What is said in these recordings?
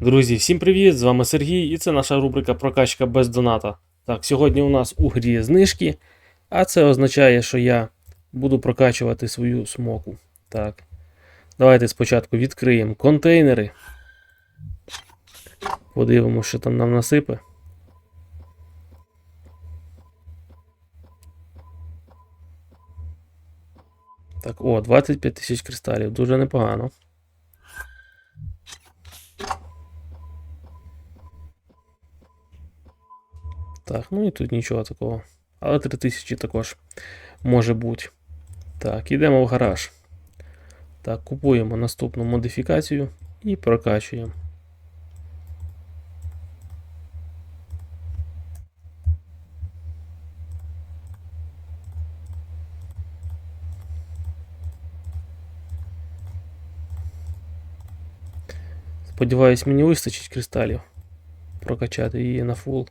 Друзі, всім привіт! З вами Сергій, і це наша рубрика Прокачка без доната. Так, сьогодні у нас у грі знижки, а це означає, що я буду прокачувати свою смоку. Так. Давайте спочатку відкриємо контейнери. Подивимося, що там нам насипе. Так, о, 25 тисяч кристалів, дуже непогано. Так, ну і тут нічого такого. Але 3000 також може бути. Так, йдемо в гараж. Так, купуємо наступну модифікацію і прокачуємо. Сподіваюсь, мені вистачить кристалів прокачати її на фул.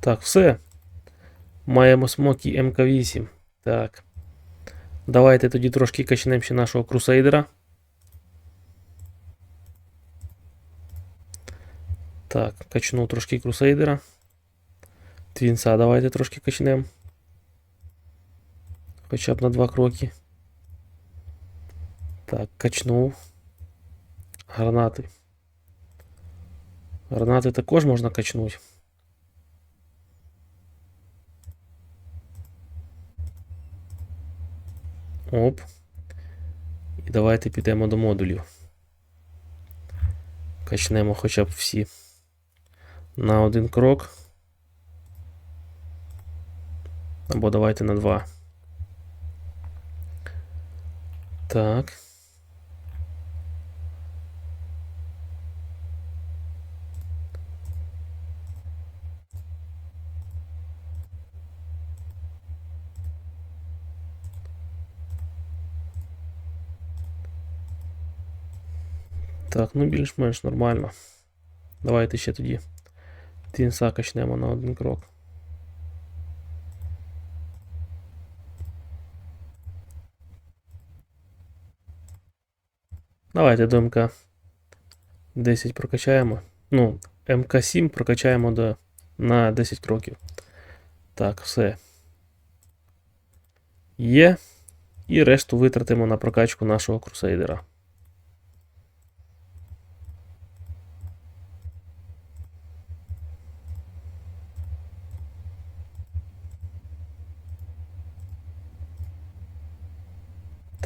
Так, все. Маємо смокі МК8. Так. Давайте тоді трошки качнемо ще нашого крусейдера. Так, качнув трошки крусейдера. Твінса давайте трошки качнемо. Хоча б на два кроки. Так, качнув. Гранати. Гранати також можна качнути. Оп. І давайте підемо до модулів. Качнемо хоча б всі на один крок. Або давайте на два. Так. Так, ну більш-менш нормально. Давайте ще тоді тінса качнемо на один крок. Давайте до МК 10 прокачаємо. Ну, МК7 прокачаємо до, на 10 кроків. Так, все. Є. І решту витратимо на прокачку нашого крусейдера.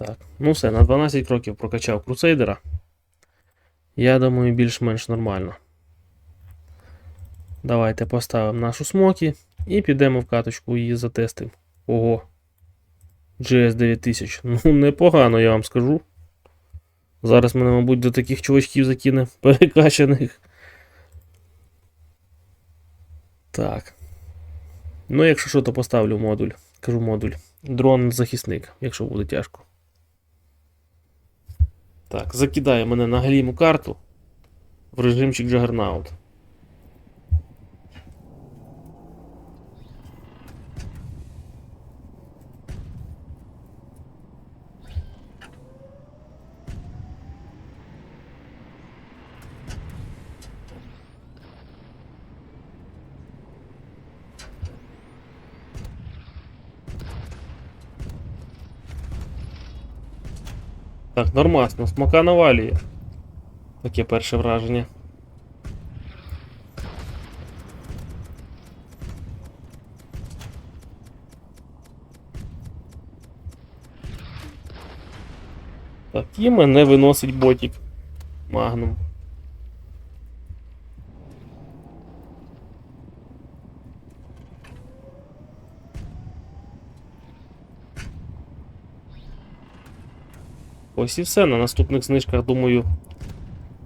Так, ну все, на 12 кроків прокачав крусейдера. Я думаю, більш-менш нормально. Давайте поставимо нашу смокі і підемо в каточку її затестимо. Ого. GS 9000. Ну, непогано, я вам скажу. Зараз мене, мабуть, до таких чувачків закине перекачаних. Так. Ну, якщо що, то поставлю модуль. Кажу модуль. Дрон-захисник, якщо буде тяжко. Так, закидає мене на галіму карту в режимчик Juggernaut. Так, нормасно, смока навалює. Таке перше враження. Так, і мене виносить ботик. Магнум. Ось і все. На наступних знижках, думаю,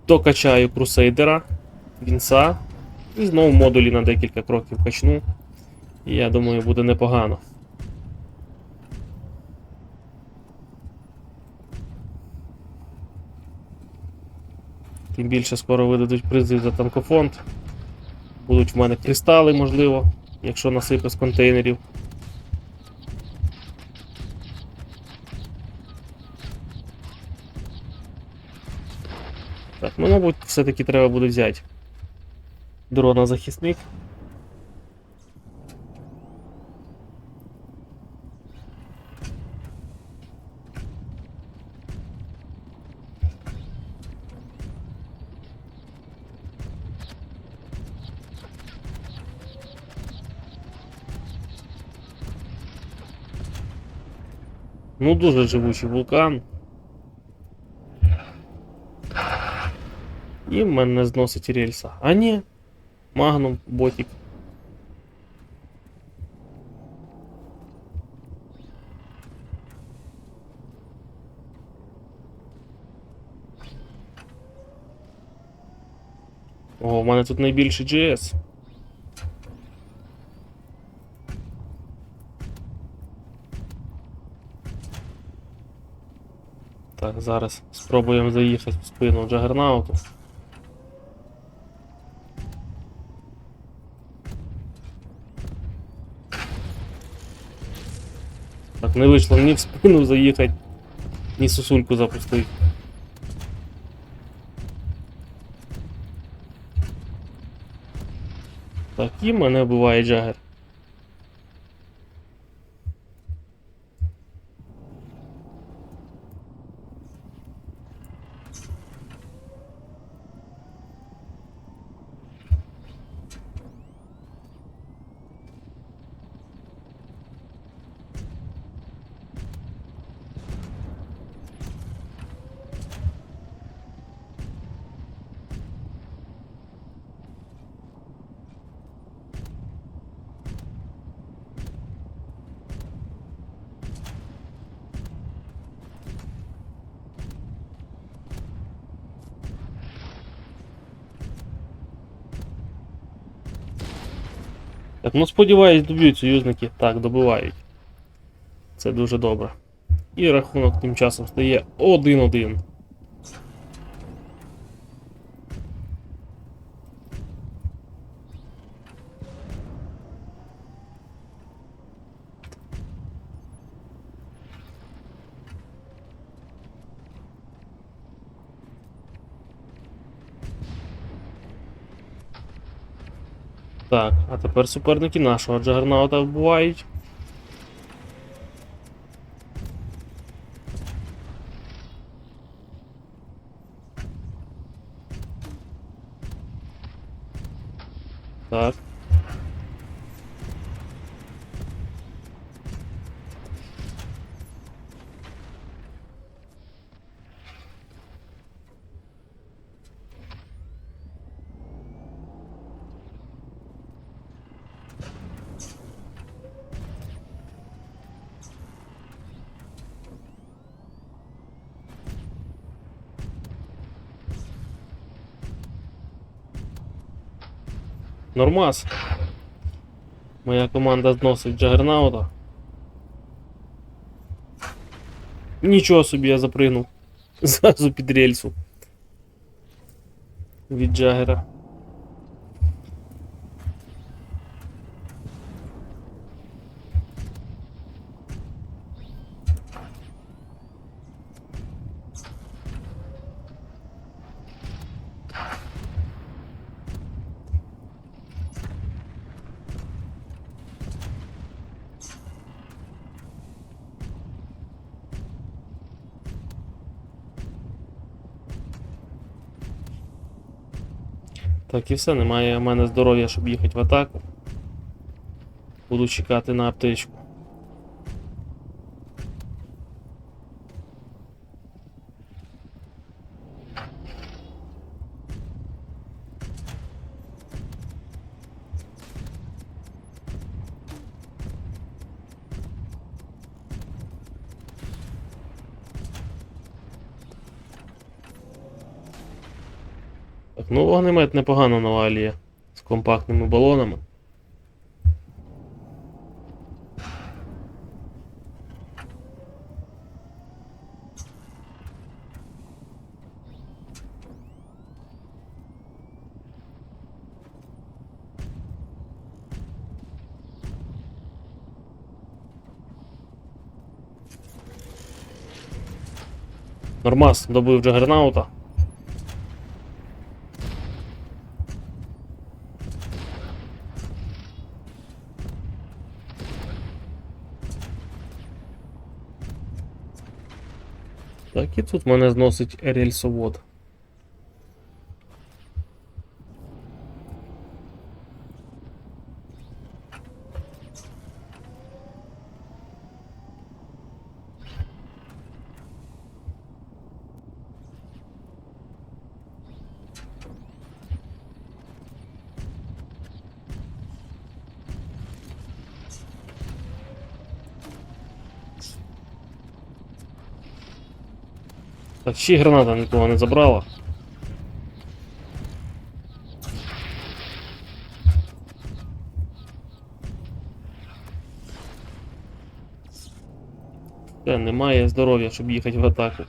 докачаю крусейдера, вінса. І знову модулі на декілька кроків качну. І я думаю, буде непогано. Тим більше скоро видадуть призи за танкофонд. Будуть в мене кристали, можливо, якщо насипе з контейнерів. Все-таки треба буде взяти. Дрона захисник. Ну, дуже живучий вулкан. І мене зносить рельса. А ні. Магнум, ботик. О, у мене тут найбільший GS. Так, зараз спробуємо заїхати в спину Джагернауту. Не вийшло ні в спину заїхати, ні сусульку запустити. Так, і мене буває Джагер. Так, ну сподіваюсь, доб'ють союзники. Так, добивають. Це дуже добре. І рахунок тим часом стає 1-1. Так, а тепер суперники нашого Джагернаута вбувають. Так. Нормас. Моя команда зносить Джагернаута. Нічого собі я запригнув. Зразу під рельсу. Від Джагера. Так і все, немає в мене здоров'я, щоб їхати в атаку. Буду чекати на аптечку. Ну вогнемет непогано навалює з компактними балонами. Нормас добив Джагернаута. Тут мене зносить рельсовод. Так, ще граната нікого не забрала. Все, немає здоров'я, щоб їхати в атаку.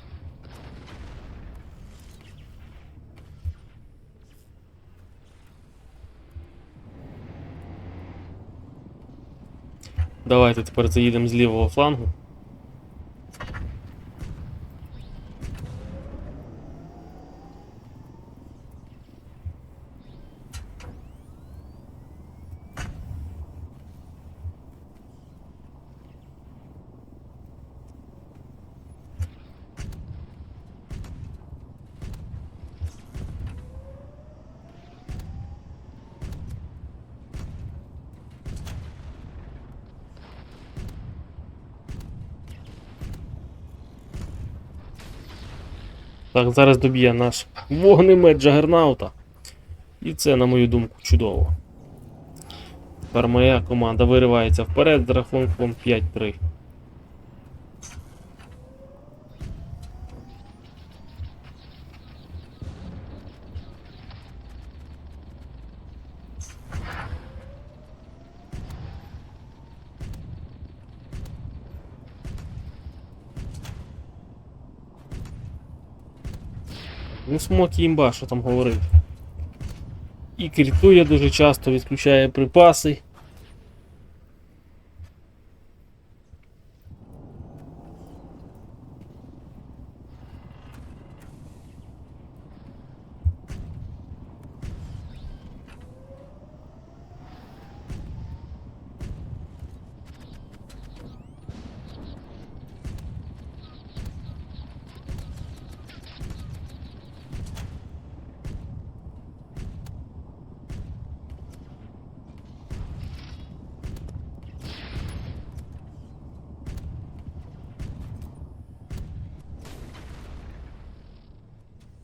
Давайте тепер заїдемо з лівого флангу. Так, зараз доб'є наш вогнемет Джагернаута. І це, на мою думку, чудово. Тепер моя команда виривається вперед з рахунком 5-3. Ну, смок імба, що там говорив. І критує дуже часто, відключає припаси.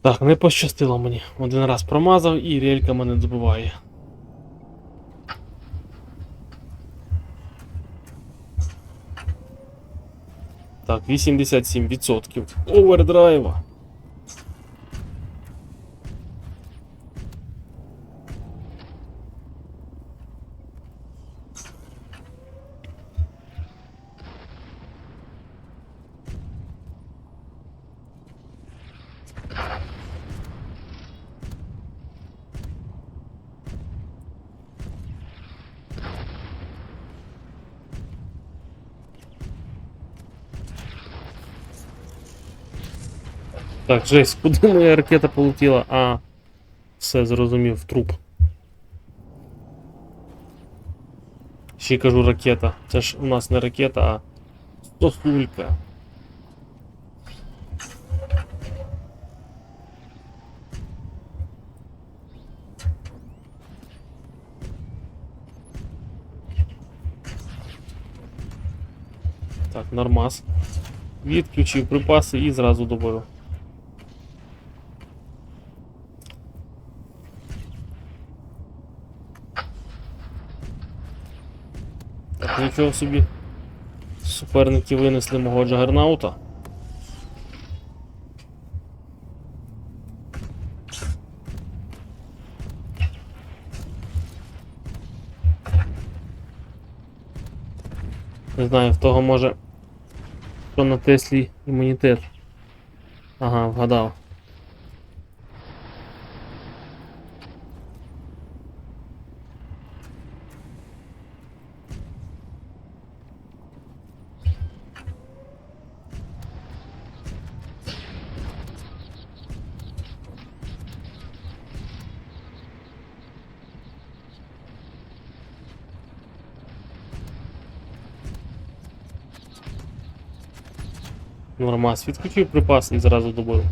Так, не пощастило мені. Один раз промазав і релька мене добиває. Так, 87% овердрайва. Так, жесть, куди моя ракета полетіла? А. Все зрозумів, в труп. Ще й кажу ракета. Це ж у нас не ракета, а сосулька. Так, нормас. Відключив припаси і зразу до Нічого собі. Суперники винесли мого джагернаута. Не знаю, в того може. Що на Теслі імунітет. Ага, вгадав. Нормас, відключив припас і зразу добив.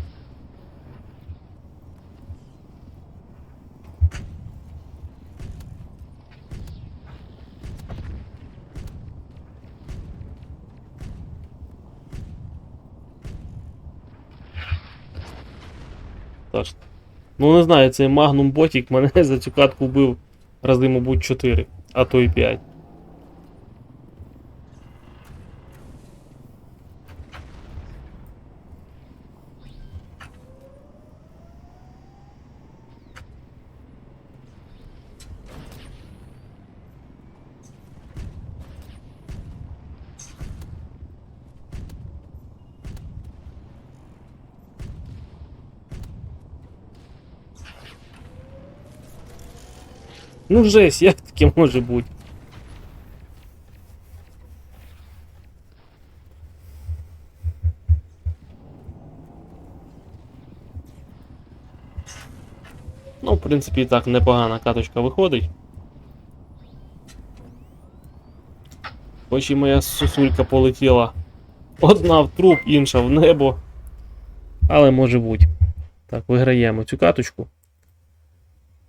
Ну не знаю, цей Magnum ботик мене за цю катку вбив рази, мабуть, 4, а то і 5. Ну жесть, як таке може бути? Ну, в принципі, і так непогана каточка виходить. Хоч і моя сосулька полетіла. Одна в труп, інша в небо. Але може бути. Так, виграємо цю каточку.